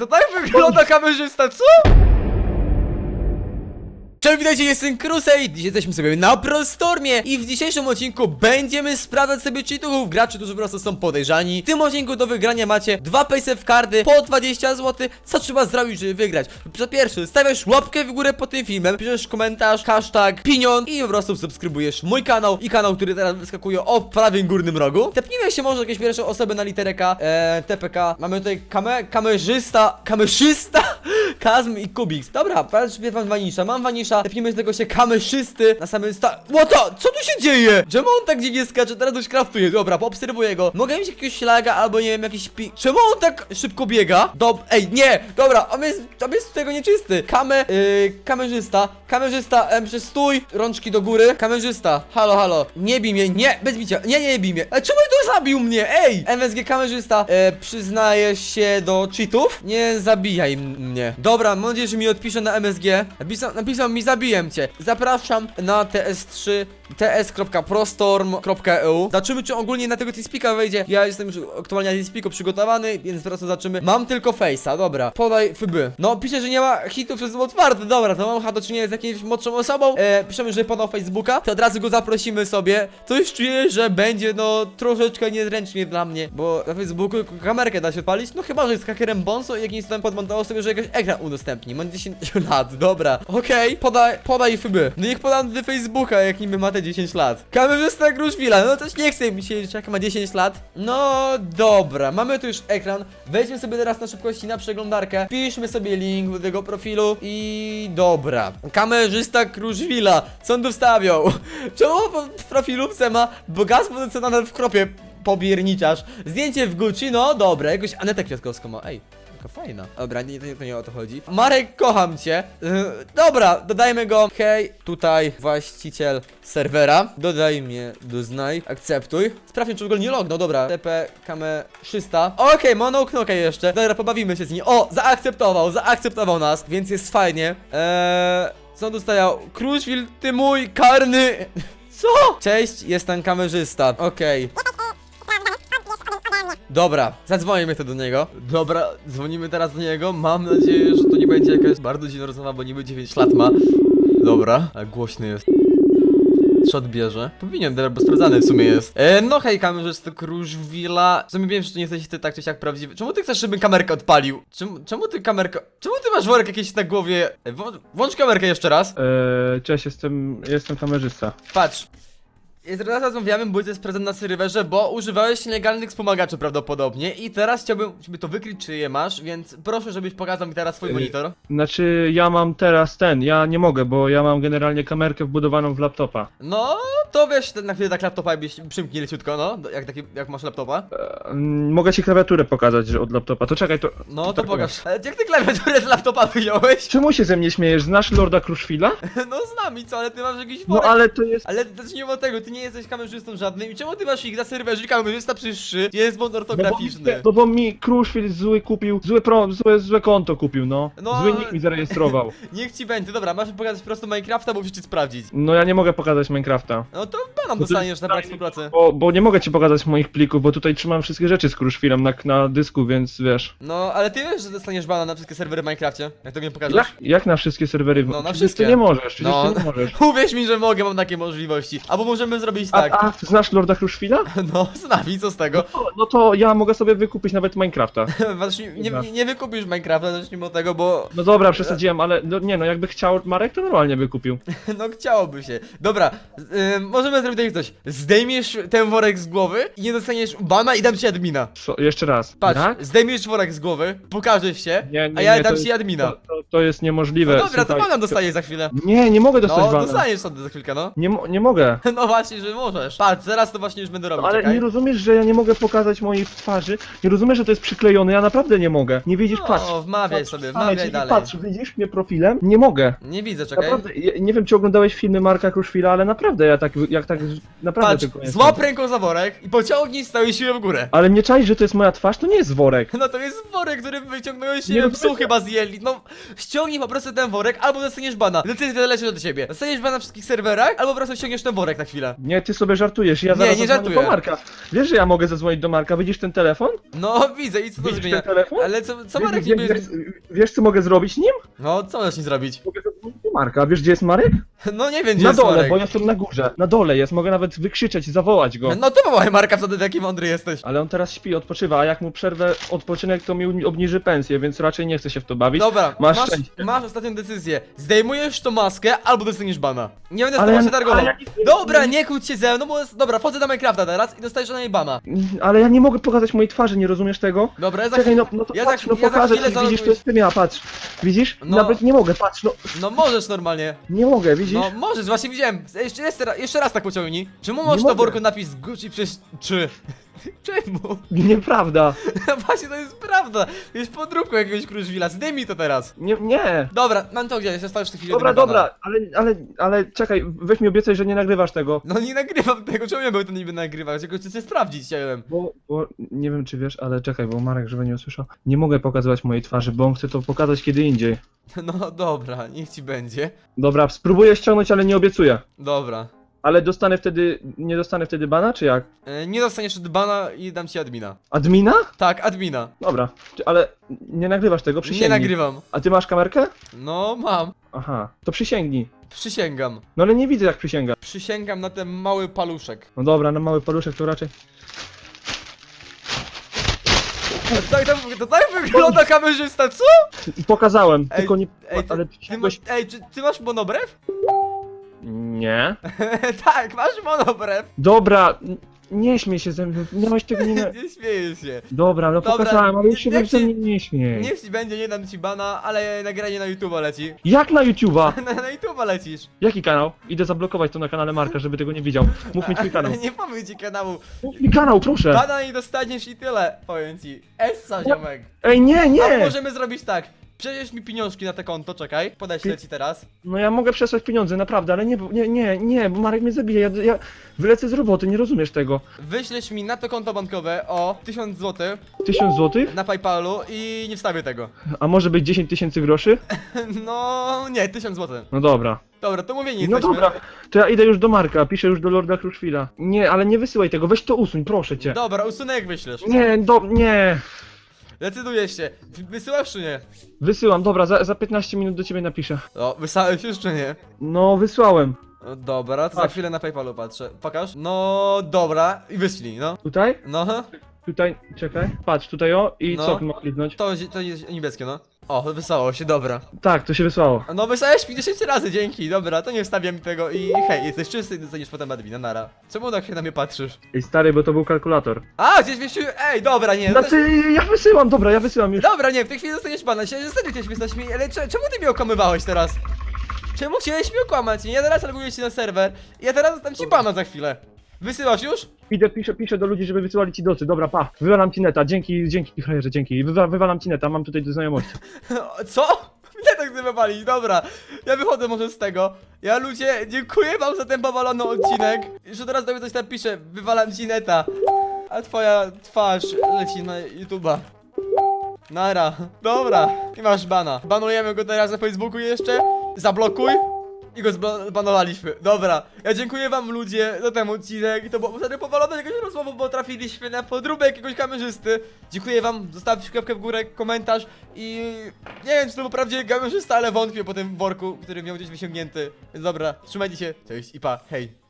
To tak wygląda kamerzysta, co? Cześć, witajcie, jestem Crusade, dzisiaj jesteśmy sobie na Prostormie i w dzisiejszym odcinku będziemy sprawdzać sobie cheatów graczy, którzy po prostu są podejrzani. W tym odcinku do wygrania macie dwa w kardy po 20 zł, co trzeba zrobić, żeby wygrać. Po pierwsze, stawiasz łapkę w górę pod tym filmem, piszesz komentarz, hashtag, pinion i po prostu subskrybujesz mój kanał i kanał, który teraz wyskakuje o prawym górnym rogu. Tepnijmy się może jakieś pierwsze osoby na literę K, e, TPK. Mamy tutaj kame, kamerzysta, kamerzysta, Kazm i Kubiks. Dobra, teraz śpiewam Wanisza, mam Wanisza, tepnijmy z tego się kamerzysty na samym sta... Łoto, co tu się dzieje? Czemu on tak dziwnie skacze? Teraz już kraftuje, dobra, poobserwuję go. Mogę mieć jakiegoś ślaga albo nie wiem, jakiś pi... Czemu on tak szybko biega? Dob... Ej, nie, dobra, on jest, on jest tego nieczysty. Kame... Yy, kamerzysta, kamerzysta, em, przez stój, rączki do góry. Kamerzysta, halo, halo, nie bij mnie, nie, bez bicia, nie, nie bij mnie. E, czemu tu zabił mnie? Ej! MSG kamerzysta, e, się do cheatów? Nie zabijaj mnie. Dobra, mam nadzieję, że mi odpisze na MSG. Napisał, napisał mi, zabiję cię. Zapraszam na TS3 ts.prostorm.eu Zobaczymy, czy ogólnie na tego TeamSpeaka wejdzie. Ja jestem już aktualnie na TeamSpeaku przygotowany, więc teraz zobaczymy. Mam tylko Face'a, dobra. Podaj FB. No, pisze, że nie ma hitów przez otwarte. Dobra, to mam chyba do czynienia z jakimś młodszą osobą. E, piszemy, że podał Facebooka. To od razu go zaprosimy sobie. To już czuję, że będzie, no, troszeczkę niezręcznie dla mnie, bo na Facebooku kamerkę da się odpalić. No, chyba, że jest hakerem Bonso i jakimś tam podmontował sobie, że jakiś ekran udostępni. Mam 10 lat, dobra. Okej, podaj, podaj FB. No niech podam do Facebooka, jak niby ma te 10 lat. Kamerzysta Gruszwila, no też nie chcę mi się, jak ma 10 lat. No dobra, mamy tu już ekran. Wejdźmy sobie teraz na szybkości na przeglądarkę. Piszmy sobie link do tego profilu i dobra. Kamerzysta Kruszwila, co on tu wstawiał? Czemu w profilówce ma bogactwo wycenione w kropie pobierniczasz? Zdjęcie w Gucci, no dobra, jakoś Anetę Kwiatkowską ma, ej. Jaka fajna. Dobra, nie, to, nie, nie o to chodzi. Marek, kocham cię. Yy, dobra, dodajmy go. Hej, tutaj właściciel serwera. Dodaj mnie, doznaj, akceptuj. Sprawdźmy, czy w ogóle nie lognął. Dobra, TP kamerzysta. Okej, mono knokę jeszcze. Dobra, pobawimy się z nim. O, zaakceptował, zaakceptował nas, więc jest fajnie. Eee, co dostał? Kruszwil, ty mój karny. Co? Cześć, jestem kamerzysta. Okej. Dobra, zadzwonimy to do niego. Dobra, dzwonimy teraz do niego. Mam nadzieję, że to nie będzie jakaś bardzo dziwna rozmowa, bo niby 9 lat ma. Dobra, a głośny jest. Czy odbierze? Powinien, dobra, bo sprawdzany w sumie jest. E, no hej, kamerzysto Kruszwila. W sumie wiem, że to nie jesteś ty tak czy siak prawdziwy. Czemu ty chcesz, żebym kamerkę odpalił? Czemu, czemu ty kamerkę... Czemu ty masz worek jakiś na głowie? E, włącz, włącz kamerkę jeszcze raz. Eee, cześć, jestem, jestem kamerzysta. Patrz. Teraz rozmawiamy, bo jest prezent na serwerze, bo używałeś nielegalnych wspomagaczy prawdopodobnie i teraz chciałbym, żeby to wykryć, czy je masz, więc proszę, żebyś pokazał mi teraz swój monitor. Znaczy, ja mam teraz ten, ja nie mogę, bo ja mam generalnie kamerkę wbudowaną w laptopa. No, to wiesz, na chwilę tak laptopa byś przymknij leciutko, no, jak, taki, jak masz laptopa. Mm, mogę ci klawiaturę pokazać że od laptopa, to czekaj, to... No, to tak pokaż. E, Jak ty klawiaturę z laptopa wyjąłeś? Czemu się ze mnie śmiejesz? Znasz Lorda Kruszwila? No z nami, co, ale ty masz jakiś No ale to jest... Ale zacznijmy od tego, ty nie jesteś kamerzystą żadnym i czemu ty masz ich na serwerze kamerzysta przez 3? Jest błąd No bo, ortograficzny. no bo mi Kruszwil zły kupił, złe, pro, złe, złe konto kupił, no. No. Zły nick mi zarejestrował. Niech ci będzie, dobra, masz mi pokazać po prostu Minecrafta, bo musisz ci sprawdzić. No ja nie mogę pokazać Minecrafta. No to banan No to- dostaniesz na brak współpracy. Bo, bo nie mogę ci pokazać moich plików, bo tutaj trzymam wszystkie rzeczy z Kruszwilem na, na dysku, więc wiesz. No, ale ty wiesz, że dostaniesz bana na wszystkie serwery w Minecrafcie? Jak to mi pokażesz? Jak, jak na wszystkie serwery? No, na Przecież wszystkie. ty nie możesz, przecież No, ty nie możesz. Uwierz mi, że mogę, mam takie możliwości. Albo możemy zrobić A, tak. a znasz Lorda Kruszwila? No, z nami, co z tego? O, No to ja mogę sobie wykupić nawet Minecrafta. Zacznij, nie, nie, nie wykupisz Minecrafta, zacznijmy od tego, bo No dobra, przesadziłem, ale no, nie no, jakby chciał Marek, to normalnie by kupił. no chciałoby się. Dobra, y, możemy zrobić takie coś. Zdejmiesz ten worek z głowy i nie dostaniesz bana i dam ci admina. Co, jeszcze raz. Patrz, Tak? zdejmiesz worek z głowy, pokażesz się, Nie, nie, a ja nie, dam to ci jest- admina. To, to, to jest niemożliwe. No dobra, to słuchaj. banan dostajesz za chwilę. Nie, nie mogę dostać No, bana. dostaniesz sobie za chwilkę, no. Nie, mo- nie mogę. No właśnie, że możesz. Patrz, zaraz to właśnie już będę robić, No, ale czekaj. nie rozumiesz, że ja nie mogę pokazać mojej twarzy? Nie rozumiesz, że to jest przyklejone? Ja naprawdę nie mogę. Nie widzisz, patrz. No, wmawiaj Patrz, sobie, wstaję wmawiaj i dalej. Patrz, widzisz mnie profilem? Nie mogę. Nie widzę, czekaj. Naprawdę, ja, nie wiem czy oglądałeś filmy Marka Kruszwila, ale naprawdę ja tak, jak tak, naprawdę Patrz, tylko jestem. złap ręką za worek i pociągnij z całej siły w górę. Ale nie czaisz, że to jest moja twarz? To nie jest worek. No to jest worek, który wyciągnąłeś Nie się, no, psu chyba zjeli. No, ściągnij po prostu ten worek, albo dostaniesz bana. Decyzja zależy od ciebie. Dostaniesz bana na wszystkich serwerach, albo po prostu ściągniesz ten worek na chwilę. Nie, ty sobie żartujesz, ja Nie, zaraz nie zadzwonię żartuję. po Marka. Wiesz, że ja mogę zadzwonić do Marka, widzisz ten telefon? No widzę i co to Widzisz zmienia? ten telefon? Ale co, co Marek wiesz, niby... wiesz, wiesz, co mogę zrobić nim? No, co możesz nie zrobić? Mogę zadzwonić do Marka, wiesz gdzie jest Marek? No nie wiem, gdzie Na jest dole, Marek. bo ja jestem na górze. Na dole jest, mogę nawet wykrzyczeć i zawołać go. No to wołaj Marka wtedy, jaki mądry jesteś. Ale on teraz śpi, odpoczywa, a jak mu przerwę odpoczynek, to mi obniży pensję, więc raczej nie chcę się w to bawić. Dobra, Masz masz, szczęście. masz ostatnią decyzję. Zdejmujesz tą maskę, albo dostaniesz bana. Nie będę z Ale tobą ja- się targował. ale ja nie- Dobra, nie kłóć się ze mną, bo... Dobra, wchodzę do Minecrafta teraz i dostajesz na niej bana. Ale ja nie mogę pokazać mojej twarzy, nie rozumiesz tego? Dobra, ja za, Czekaj, no, no to ja za, patrz, no ja za pokażę chwilę ci, widzisz, to jest tym ja, patrz. Widzisz? No. Nawet nie mogę, patrz, no, No możesz normalnie. nie mogę, widzisz? No możesz, właśnie widziałem. Jeszcze, jeszcze, raz- jeszcze raz tak pociągnij. Czemu możesz Nie to mogę. worku napis Gucci przez czy? Czemu? Nieprawda. Właśnie to jest prawda. Jest podróbką jakiegoś kruszwila. Zdejmij to teraz. Nie, nie. Dobra, mam to gdzieś, zostawisz w tej chwili Dobra, dobra, ale, ale, ale czekaj, weź mi obiecaj, że nie nagrywasz tego. No nie nagrywam tego, czemu ja bym to niby nagrywał? Tylko chcę sprawdzić, chciałem. Bo, bo nie wiem czy wiesz, ale czekaj, bo Marek, żeby nie usłyszał. Nie mogę pokazywać mojej twarzy, bo on chce to pokazać kiedy indziej. No dobra, niech ci będzie. Dobra, spróbuję ściągnąć, ale nie obiecuję. Dobra. Ale dostanę wtedy, nie dostanę wtedy bana, czy jak? E, nie dostaniesz bana i dam ci admina. Admina? Tak, admina. Dobra, Czy- ale nie nagrywasz tego, przysięgnij. Nie nagrywam. A ty masz kamerkę? No mam. Aha, to przysięgnij. Przysięgam. No ale nie widzę jak przysięga. Przysięgam na ten mały paluszek. No dobra, na mały paluszek to raczej. Tak, to, to tak wygląda kamerzysta, co? Pokazałem, Ej, tylko nie... Ej, ty, ale ty, ma, przysięgłeś... ej czy ty masz monobrew? Nie. tak, masz monobrew. Dobra, n- nie śmiej się ze mną, miałeś tego nie... Nie śmieję się. Dobra, no Dobra, pokazałem, ale już się niech ze ci- mnie nie śmiej. Niech ci będzie, nie dam ci bana, ale nagranie na YouTube leci. Jak na YouTube'a? Na, na YouTube lecisz. Jaki kanał? Idę zablokować to na kanale Marka, żeby tego nie widział. Mów mi twój kanał. Nie powiem ci kanału. Mów mi kanał, proszę. Bana nie dostaniesz i tyle, powiem ci. Essa, ziomek. Ej, nie, A nie! możemy zrobić tak. Przejdziesz mi pieniążki na te konto, czekaj. Podeślę ci teraz. No ja mogę przesłać pieniądze, naprawdę, ale nie, nie, nie, nie, bo Marek mnie zabije. Ja, ja wylecę z roboty, nie rozumiesz tego. Wyślesz mi na to konto bankowe o 1000 zł Tysiąc złotych? na Paypalu i nie wstawię tego. A może być 10 tysięcy groszy? No nie, 1000 zł. No dobra. Dobra, to mówienie No jesteśmy. dobra, to ja idę już do Marka, piszę już do Lorda Kruszwila. Nie, ale nie wysyłaj tego, weź to usuń, proszę cię. Dobra, usunę jak wyślesz. Nie, do, nie. Decydujesz się. Wysyłasz czy nie? Wysyłam, dobra, za, za 15 minut do ciebie napiszę. O, wysłałeś już czy nie? No, wysłałem. No, dobra, to za Patrz. chwilę na Paypalu patrzę. Pokaż. No dobra, i wyślij, no. Tutaj? No, Tutaj, czekaj, patrz, tutaj o i No. co ma kliknąć? to, to jest niebieskie, no. O, wysłało się, dobra. Tak, to się wysłało. No wysłałeś mi 10 razy, dzięki, dobra, to nie wstawiam tego i hej, jesteś czysty i dostaniesz potem admina, nara. Czemu tak się na mnie patrzysz? Ej, stary, bo to był kalkulator. A, gdzieś wiesz, ej, dobra, nie, no Znaczy, ja wysyłam, dobra, ja wysyłam już. Dobra, nie, w tej chwili dostaniesz bana, się serio chciałeś wysłać mi, ale cze- czemu ty mnie okłamywałeś teraz? Czemu chciałeś mnie okłamać? Ja teraz loguję się na serwer i ja teraz dam ci bana za chwilę. Wysyłasz już? Idę, piszę, piszę do ludzi, żeby wysyłali ci docy. Dobra, pa. Wywalam ci neta. Dzięki, dzięki, frajerze, dzięki. Wywa, wywalam ci neta, mam tutaj do znajomości. Co? Nie tak wywalić, dobra. Ja wychodzę może z tego. Ja ludzie, dziękuję wam za ten powalony odcinek. Jeszcze teraz do mnie coś tam pisze, wywalam ci neta. A twoja twarz leci na YouTube'a. Nara, dobra, i masz bana. Banujemy go teraz na Facebooku jeszcze. Zablokuj. I go zbanowaliśmy. Dobra, ja dziękuję wam ludzie za ten odcinek. To było wtedy powalone jakąś rozmową, bo trafiliśmy na podróbę jakiegoś kamerzysty. Dziękuję wam, zostawcie łapkę w górę, komentarz i nie wiem czy to był prawdziwy kamerzysta, ale wątpię po tym worku, który miał gdzieś wysiągnięty. Więc dobra, trzymajcie się, cześć i pa, hej.